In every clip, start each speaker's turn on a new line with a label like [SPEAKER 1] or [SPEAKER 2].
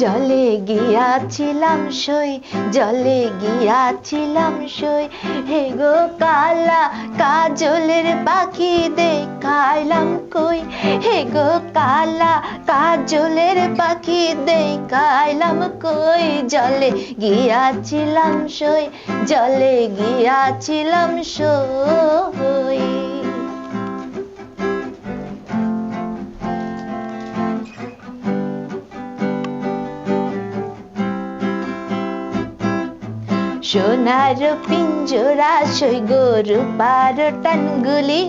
[SPEAKER 1] জলে গিয়াছিলাম সই, জলে গিয়াছিলাম সই। হে গো কালা, কাজলের পাখি দেখাইলাম কই? হে গো কালা, কাজলের পাখি দেখাইলাম কই? জলে গিয়াছিলাম সই, জলে গিয়াছিলাম সই। সোনার পিঞ্জরা সই গরু টানগুলি।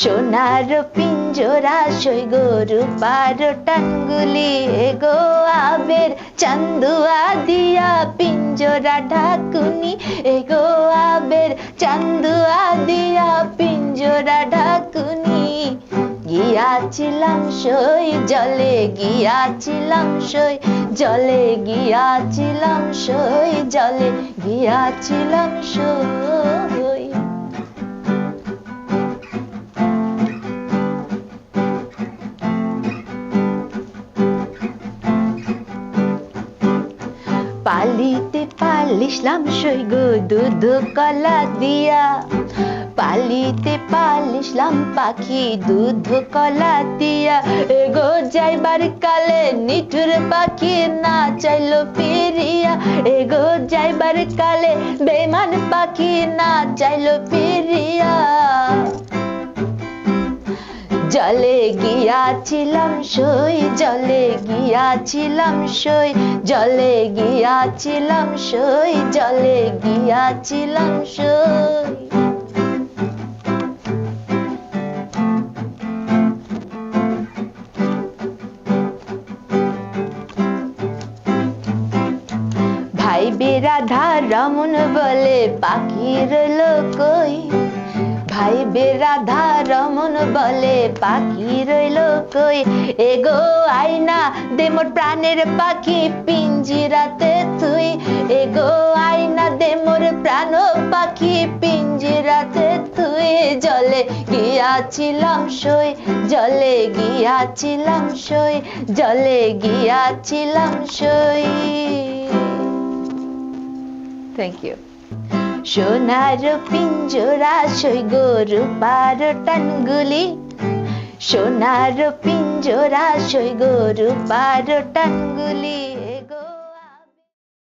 [SPEAKER 1] সোনার পিঞ্জরা সই গরু টানগুলি। গো আবের চান্দুয়া দিয়া পিঞ্জরা ঢাকুনি। এগো আবের চান্দুয়া দিয়া গিয়াছিলাম সই জলে গিয়াছিলাম সই জলে গিয়াছিলাম সই জলে গিয়াছিলাম সই। পালিশলাম সই গো দুধ কলা দিয়া। পালিতে পালিশলাম পাখি দুধ কলা দিয়া। এগো যাইবার কালে নিঠুর পাখি না চাইলো ফিরিয়া। এগো যাইবার কালে বেমান পাখি না চাইলো ফিরিয়া। জলে গিয়াছিলাম সই, জলে গিয়াছিলাম সই, জলে গিয়াছিলাম সই, জলে গিয়াছিলাম সই। ভাই বেরাধা রমন বলে পাখি রইল কই ভাই বেরাধা রমন বলে, পাখি রইল কই? এগো আইনা দে মোর প্রাণের পাখি, পিঞ্জিরাতে তুই এগো আইনা দে মোর প্রাণ পাখি, পিঞ্জিরাতে তুই জলে গিয়াছিলাম সই, জলে গিয়াছিলাম সই, জলে গিয়াছিলাম সই। থ্যাংক ইউ সোনার পিঞ্জরা সই গরু পার টানগুলি। সোনার পিঞ্জরা সই গরু পার টানগুলি।